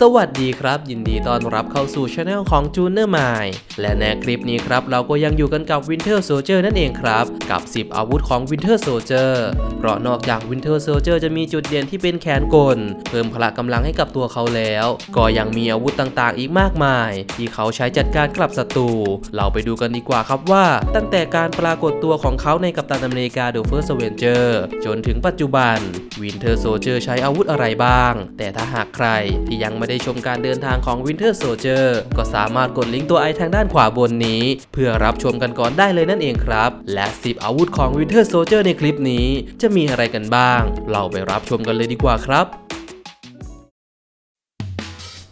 สวัสดีครับ ยินดีต้อนรับเข้าสู่ช anel ของ j u n e r m i และในคลิปนี้ครับ เราก็ยังอยู่กันกับ Winter Soldier นั่นเองครับ กับ 10 อาวุธของ Winter Soldier เพราะนอกจาก Winter Soldier จะมีจุดเด่นที่เป็นแขนกล เพิ่มพละกำลังให้กับตัวเขาแล้ว ก็ยังมีอาวุธต่างๆ อีกมากมาย ที่เขาใช้จัดการกลับศัตรูเราไปดูกันดีกว่าครับว่า ตั้งแต่การปรากฏตัวของเขาในกัปตันอเมริกา The First Avenger จนถึงปัจจุบัน Winter Soldier ใช้อาวุธอะไรบ้าง แต่ถ้าหากใครที่ยังไม่ได้ชมการเดินทางของ Winter Soldier ก็สามารถกดลิงก์ตัวไอทางด้านขวาบนนี้ เพื่อรับชมกันก่อนได้เลยนั่นเองครับ และ 10 อาวุธของ Winter Soldier ในคลิปนี้ จะมีอะไรกันบ้าง เราไปรับชมกันเลยดีกว่าครับ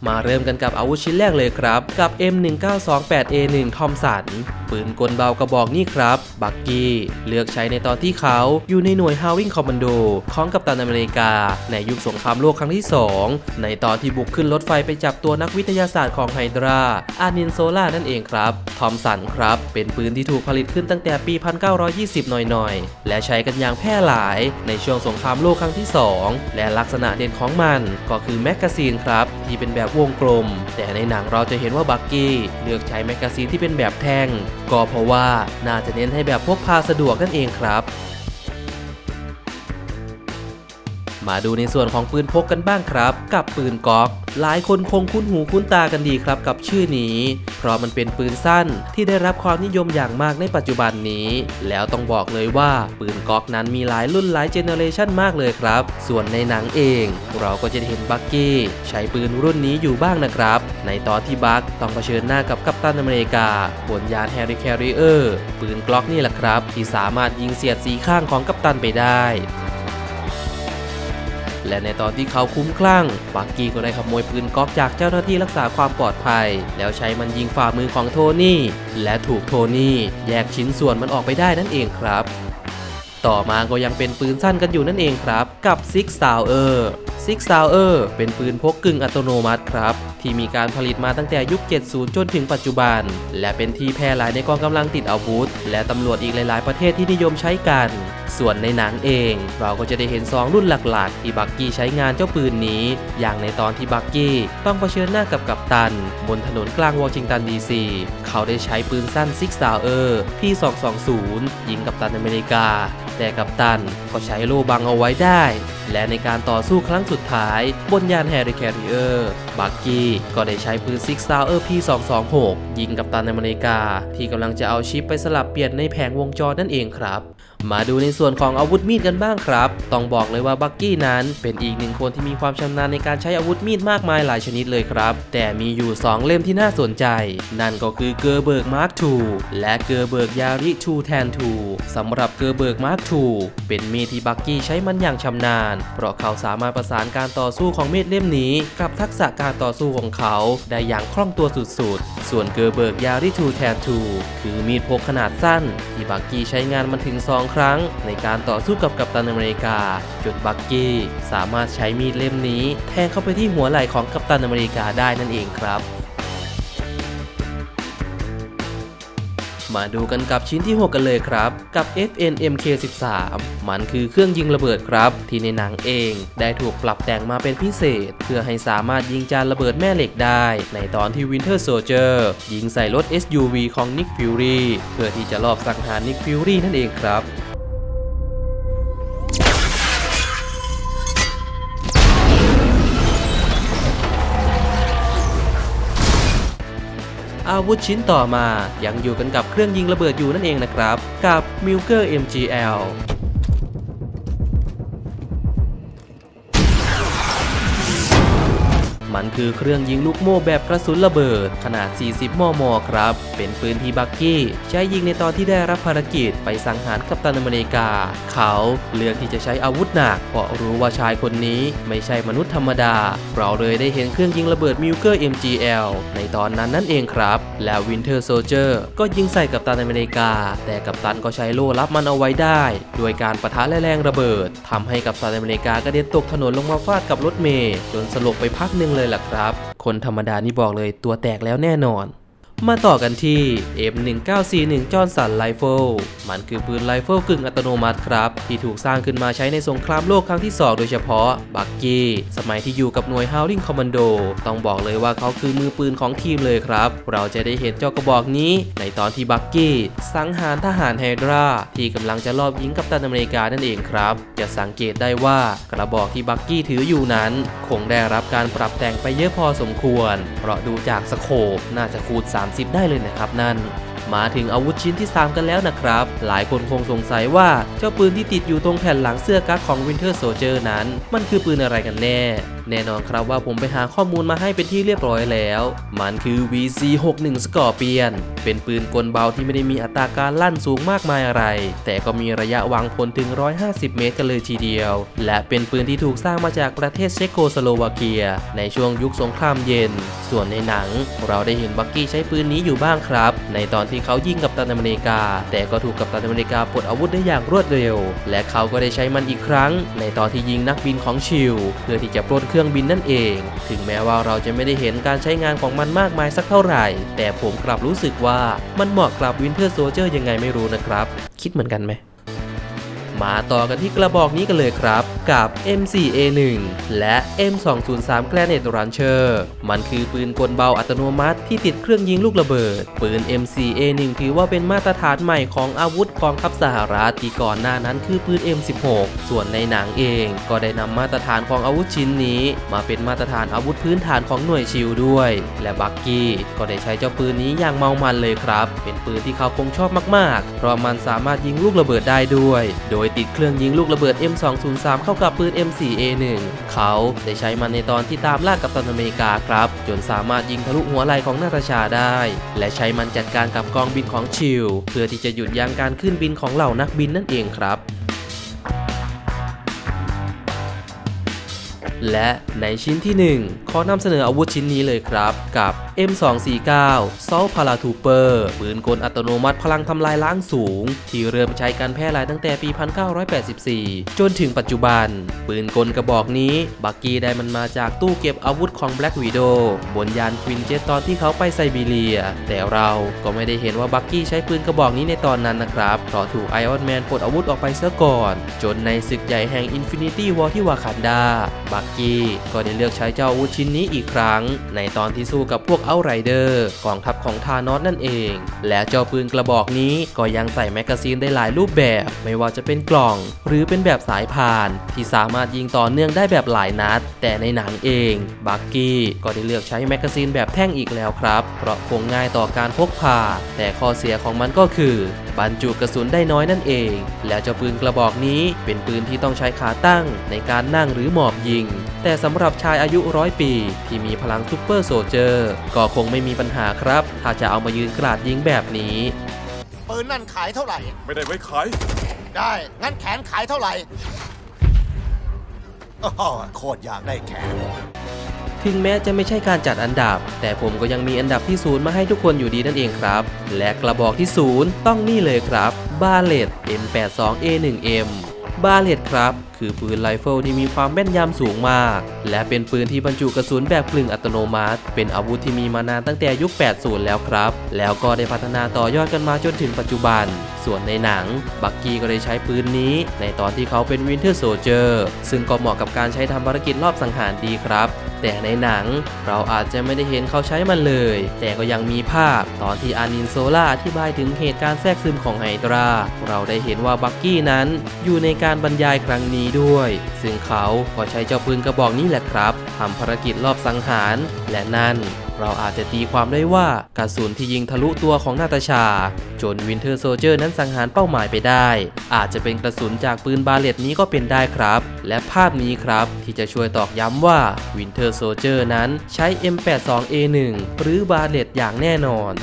มาเริ่มกันกับอาวุธชิ้นแรกเลยครับ กับ M1928A1 ทอมสันปืนกลเบากระบอกนี่ครับ บักกี้ เลือกใช้ในตอนที่เขาอยู่ในหน่วย Howling Commando ของกัปตันอเมริกา ในยุคสงครามโลกครั้งที่ 2 ในตอนที่บุกขึ้นรถไฟไปจับตัวนักวิทยาศาสตร์ของไฮดราอานินโซล่านั่นเองครับทอมสันครับ เป็นปืนที่ถูกผลิตขึ้นตั้งแต่ปี 1920 หน่อยๆ และใช้กันอย่างแพร่หลายในช่วงสงครามโลกครั้งที่ 2 และลักษณะเด่นของมันก็คือแมกกาซีนครับ ที่เป็นแบบวงกลม แต่ในหนังเราจะเห็นว่าบักกี้เลือกใช้แมกกาซีนที่เป็นแบบแท่ง ก็เพราะว่าน่าจะเน้นให้แบบพกพาสะดวกนั่นเองครับ มาดูในส่วนของปืนพกกันบ้างครับ กับปืนก๊อก หลายคนคงคุ้นหูคุ้นตากันดีครับกับชื่อนี้ เพราะมันเป็นปืนสั้นที่ได้รับความนิยมอย่างมากในปัจจุบันนี้ แล้วต้องบอกเลยว่าปืนก๊อกนั้นมีหลายรุ่นหลายเจเนอเรชันมากเลยครับ ส่วนในหนังเอง เราก็จะเห็นบักกี้ใช้ปืนรุ่นนี้อยู่บ้างนะครับ ในตอนที่บักต้องเผชิญหน้ากับกัปตันอเมริกาบนยานแฮร์รี่แคริเออร์ปืนกล็อกนี่แหละครับ ที่สามารถยิงเสียดสีข้างของกัปตันไปได้ และในตอนที่เขาคุ้มคลั่งบักกี้ก็ได้ขโมยปืนก๊อกจากเจ้าหน้าที่รักษาความปลอดภัย แล้วใช้มันยิงฝ่ามือของโทนี่ และถูกโทนี่แยกชิ้นส่วนมันออกไปได้นั่นเองครับ ต่อมาก็ยังเป็นปืนสั้นกันอยู่นั่นเองครับ กับซิกซาวเออร์ u r เป็นปืนพกกึ่งอัตโนมัติครับ ที่มีการผลิตมาตั้งแต่ยุค 70 จนถึงปัจจุบัน และเป็นที่แพร่หลายในกองกำลังติดอาวุธ และตำรวจอีกหลาย ๆ ประเทศที่นิยมใช้กัน ส่วนในหนังเอง เราก็จะได้เห็น2รุ่นหลัก ๆ ที่บักกี้ใช้งานเจ้าปืนนี้ อย่างในตอนที่บักกี้ต้องเผชิญหน้ากับกัปตัน บนถนนกลางวอชิงตันดีซีเขาได้ใช้ปืนสั้น Six s o u r P220 ยิงกัปตันอเมริกา แต่กัปตันก็ใช้โล่บังเอาไว้ได้ และในการต่อสู้ครั้งสุดท้าย บนยานแฮร์รี่แคริเออร์บักกี้ก็ได้ใช้ปืนซิกซาวเออร์พี226 ยิงกับตันอเมริกา ที่กำลังจะเอาชิปไปสลับเปลี่ยนในแผงวงจรนั่นเองครับ มาดูในส่วนของอาวุธมีดกันบ้างครับ ต้องบอกเลยว่าบักกี้นั้นเป็นอีกหนึ่งคนที่มีความชำนาญในการใช้อาวุธมีดมากมายหลายชนิดเลยครับ แต่มีอยู่ 2 เล่มที่น่าสนใจ นั่นก็คือเกอร์เบิร์กมาร์ค2และเกอร์เบิร์กยาริ2แทน2สำหรับเกอร์เบิร์กมาร์ค2เป็นมีดที่บักกี้ใช้มันอย่างชำนาญ เพราะเขาสามารถประสานการต่อสู้ของมีดเล่มนี้ กับทักษะการต่อสู้ของเขา ได้อย่างคล่องตัวสุดๆ ส่วนเกอร์เบิร์กยาริ2แทน2คือมีดพกขนาดสั้นที่บักกี้ใช้งานมันถึง2ครั้งในการต่อสู้กับกัปตันอเมริกาจนบักกี้สามารถใช้มีดเล่มนี้แทงเข้าไปที่หัวไหล่ของกัปตันอเมริกาได้นั่นเองครับมาดูกันกับชิ้นที่ 6 กันเลยครับ กับ FN MK13 มันคือเครื่องยิงระเบิดครับ ที่ในหนังเองได้ถูกปรับแต่งมาเป็นพิเศษ เพื่อให้สามารถยิงจานระเบิดแม่เหล็กได้ ในตอนที่ Winter Soldier ยิงใส่รถ SUV ของ Nick Fury เพื่อที่จะลอบสังหาร Nick Fury นั่นเองครับ อาวุธชิ้นต่อมา ยังอยู่กันกับเครื่องยิงระเบิดอยู่นั่นเองนะครับ กับ m i l k e r MGL มันคือเครื่องยิงลูกโม่แบบกระสุนระเบิด ขนาด 40 มม ครับ เป็นปืนที่บักกี้ ใช้ยิงในตอนที่ได้รับภารกิจไปสังหารกัปตันอเมริกา เขาเลือกที่จะใช้อาวุธหนัก เพราะรู้ว่าชายคนนี้ไม่ใช่มนุษย์ธรรมดา เราเลยได้เห็นเครื่องยิงระเบิดมิลเกอร์ MGL ในตอนนั้นนั่นเองครับ แล้ว Winter Soldier ก็ยิงใส่กัปตันอเมริกา แต่กัปตันก็ใช้โล่รับมันเอาไว้ได้ โดยการปะทะแแรงระเบิดทำให้กัปตันอเมริกากระเด็นตกถนนลงมาฟาดกับรถเมย์จนสลบไปพักหนึ่งเลยล่ะครับ คนธรรมดานี่บอกเลยตัวแตกแล้วแน่นอน มาต่อกันที่ M1941 จอห์นสันไรเฟิลมันคือปืนไรเฟิลกึ่งอัตโนมัติครับ ที่ถูกสร้างขึ้นมาใช้ในสงครามโลกครั้งที่ 2 โดยเฉพาะ บักกี้ สมัยที่อยู่กับหน่วย Howling Commando ต้องบอกเลยว่าเขาคือมือปืนของทีมเลยครับ เราจะได้เห็นเจ้ากระบอกนี้ ในตอนที่บักกี้สังหารทหารไฮดราที่กำลังจะลอบยิงกัปตันอเมริกานั่นเองครับ จะสังเกตได้ว่ากระบอกที่บักกี้ถืออยู่นั้น คงได้รับการปรับแต่งไปเยอะพอสมควร เพราะดูจากสโคปน่าจะคูณ30 ได้เลยนะครับนั่น มาถึงอาวุธชิ้นที่ 3 กันแล้วนะครับ หลายคนคงสงสัยว่าเจ้าปืนที่ติดอยู่ตรงแผ่นหลังเสื้อกั๊กของ Winter Soldier นั้น มันคือปืนอะไรกันแน่แน่นอนครับว่าผมไปหาข้อมูลมาให้เป็นที่เรียบร้อยแล้ว มันคือ VC61 Scorpion เป็นปืนกลเบาที่ไม่ได้มีอัตราการลั่นสูงมากมายอะไร แต่ก็มีระยะวางพลถึง 150 เมตรกันเลยทีเดียว และเป็นปืนที่ถูกสร้างมาจากประเทศเชโกสโลวาเกีย ในช่วงยุคสงครามเย็น ส่วนในหนัง เราได้เห็นบักกี้ใช้ปืนนี้อยู่บ้างครับ ในตอนที่เขายิงกับตันอเมริกา แต่ก็ถูกกับตันอเมริกาปลดอาวุธได้อย่างรวดเร็ว และเขาก็ได้ใช้มันอีกครั้ง ในตอนที่ยิงนักบินของชิลเพื่อที่จะปล้นเครื่องบินนั่นเอง ถึงแม้ว่าเราจะไม่ได้เห็นการใช้งานของมันมากมายสักเท่าไหร่ แต่ผมกลับรู้สึกว่ามันเหมาะกับวินเทอร์โซเจอร์ยังไงไม่รู้นะครับ คิดเหมือนกันไหม มาต่อกันที่กระบอกนี้กันเลยครับ กับ M4A1 และ M203 Granite Launcher มันคือปืนกลเบาอัตโนมัติที่ติดเครื่องยิงลูกระเบิด ปืน M4A1 ถือว่าเป็นมาตรฐานใหม่ของอาวุธกองทัพสหรัฐที่ก่อนหน้านั้นคือปืน M16 ส่วนในหนังเองก็ได้นำมาตรฐานของอาวุธชิ้นนี้ มาเป็นมาตรฐานอาวุธพื้นฐานของหน่วยชิลด้วย และบักกี้ก็ได้ใช้เจ้าปืนนี้อย่างเมามันเลยครับ เป็นปืนที่เขาคงชอบมากๆ เพราะมันสามารถยิงลูกระเบิดได้ด้วย โดยติดเครื่องยิงลูกระเบิด M203 เข้ากับปืน M4A1 เขาได้ใช้มันในตอนที่ตามล่ากับตันอเมริกาครับ จนสามารถยิงทะลุหัวไหล่ของนาตาชาได้ และใช้มันจัดการกับกองบินของชิลเพื่อที่จะหยุดยั้งการขึ้นบินของเหล่านักบินนั่นเองครับ และในชิ้นที่ 1 ขอนำเสนออาวุธชิ้นนี้เลยครับกับ M249 Salt Paratrooper ปืนกลอัตโนมัติพลังทำลายล้างสูง ที่เริ่มใช้การแพร่หลายตั้งแต่ปี 1984 จนถึงปัจจุบัน ปืนกลกระบอกนี้ บักกี้ได้มันมาจากตู้เก็บอาวุธของ Black Widow บนยานควินเจตตอนที่เขาไปไซบีเรีย แต่เราก็ไม่ได้เห็นว่าบักกี้ใช้ปืนกระบอกนี้ในตอนนั้นนะครับเพราะถูกไอออนแมนปลดอาวุธออกไปเสียก่อน จนในศึกใหญ่แห่ง Infinity War ที่วากันดาบักกี้ ก็ได้เลือกใช้เจ้าอาวุธชิ้นนี้อีกครั้ง ในตอนที่สู้กับพวกเอาไรเดอร์กองทัพของธานอสนั่นเอง และเจ้าปืนกระบอกนี้ก็ยังใส่แมกกาซีนได้หลายรูปแบบ ไม่ว่าจะเป็นกล่อง หรือเป็นแบบสายพาน ที่สามารถยิงต่อเนื่องได้แบบหลายนัด แต่ในหนังเองบักกี้ก็ได้เลือกใช้แมกกาซีนแบบแท่งอีกแล้วครับ เพราะคงง่ายต่อการพกพา แต่ข้อเสียของมันก็คือบรรจุกระสุนได้น้อยนั่นเอง และเจ้าปืนกระบอกนี้เป็นปืนที่ต้องใช้ขาตั้งในการนั่งหรือหมอบยิง แต่สำหรับชายอายุร้อยปี ที่มีพลังซูเปอร์โซลเจอร์ ก็คงไม่มีปัญหาครับ ถ้าจะเอามายืนกราดยิงแบบนี้ ปืนนั่นขายเท่าไหร่ ไม่ได้ไว้ขาย ได้งั้นแขนขายเท่าไหร่อ้อโคตรอยากได้แขน ถึงแม้จะไม่ใช่การจัดอันดับ แต่ผมก็ยังมีอันดับที่ศูนย์มาให้ทุกคนอยู่ดีนั่นเองครับ และกระบอกที่ศูนย์ต้องนี่เลยครับบาเลต M82A1M บาเลตครับคือปืนไรเฟิลที่มีความแม่นยำสูงมาก และเป็นปืนที่บรรจุกระสุนแบบกลึงอัตโนมัติ เป็นอาวุธที่มีมานานตั้งแต่ยุค 80 แล้วครับ แล้วก็ได้พัฒนาต่อยอดกันมาจนถึงปัจจุบัน ส่วนในหนัง บักกี้ก็ได้ใช้ปืนนี้ ในตอนที่เขาเป็นวินเทอร์โซเจอร์ซึ่งก็เหมาะกับการใช้ทำภารกิจรอบสังหารดีครับ แต่ในหนังเราอาจจะไม่ได้เห็นเขาใช้มันเลย แต่ก็ยังมีภาพตอนที่อานินโซล่าอธิบายถึงเหตุการณ์แทรกซึมของไฮดรา เราได้เห็นว่าบักกี้นั้นอยู่ในการบรรยายครั้งนี้ด้วย ซึ่งเขาก็ใช้เจ้าปืนกระบอกนี้แหละครับทำภารกิจรอบสังหาร และนั่น เราอาจจะตีความได้ว่ากระสุนที่ยิงทะลุตัวของนาตาชา จนวินเทอร์โซเจอร์นั้นสังหารเป้าหมายไปได้ อาจจะเป็นกระสุนจากปืนบาเลตนี้ก็เป็นได้ครับ และภาพนี้ครับที่จะช่วยตอกย้ำว่าวินเทอร์โซเจอร์นั้นใช้ M82A1 หรือบาเลตอย่างแน่นอน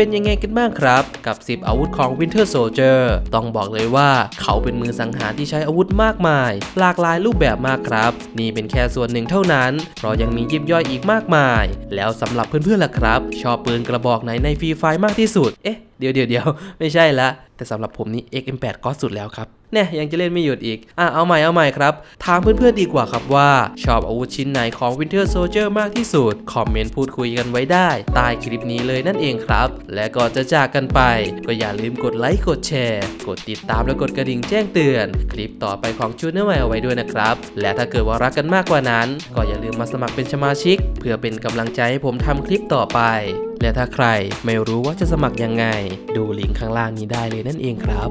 เป็นยังไงกันบ้างครับ กับ 10 อาวุธของ Winter Soldier ต้องบอกเลยว่าเขาเป็นมือสังหารที่ใช้อาวุธมากมาย หลากหลายรูปแบบมากครับ นี่เป็นแค่ส่วนหนึ่งเท่านั้น เพราะยังมียิบย่อยอีกมากมาย แล้วสำหรับเพื่อนๆล่ะครับ ชอบปืนกระบอกไหนในฟรีไฟมากที่สุดเอ๊ะ เดี๋ยวเดี๋ยวเดี๋ยวไม่ใช่ละ แต่สำหรับผมนี่ XM8 ก็สุดแล้วครับเนี่ยยังจะเล่นไม่หยุดอีก อะเอาใหม่เอาใหม่ครับ ถามเพื่อนๆดีกว่าครับว่า ชอบอาวุธชิ้นไหนของ Winter Soldier มากที่สุด คอมเมนต์พูดคุยกันไว้ได้ใต้คลิปนี้เลยนั่นเองครับ และก่อนจะจากกันไป ก็อย่าลืมกดไลค์กดแชร์ กดติดตามและกดกระดิ่งแจ้งเตือน คลิปต่อไปของชูเนอร์ไวเอาไว้ด้วยนะครับ และถ้าเกิดว่ารักกันมากกว่านั้น ก็อย่าลืมมาสมัครเป็นสมาชิก เพื่อเป็นกำลังใจให้ผมทำคลิปต่อไป และถ้าใครไม่รู้ว่าจะสมัครยังไง ดูลิงก์ข้างล่างนี้ได้เลยนั่นเองครับ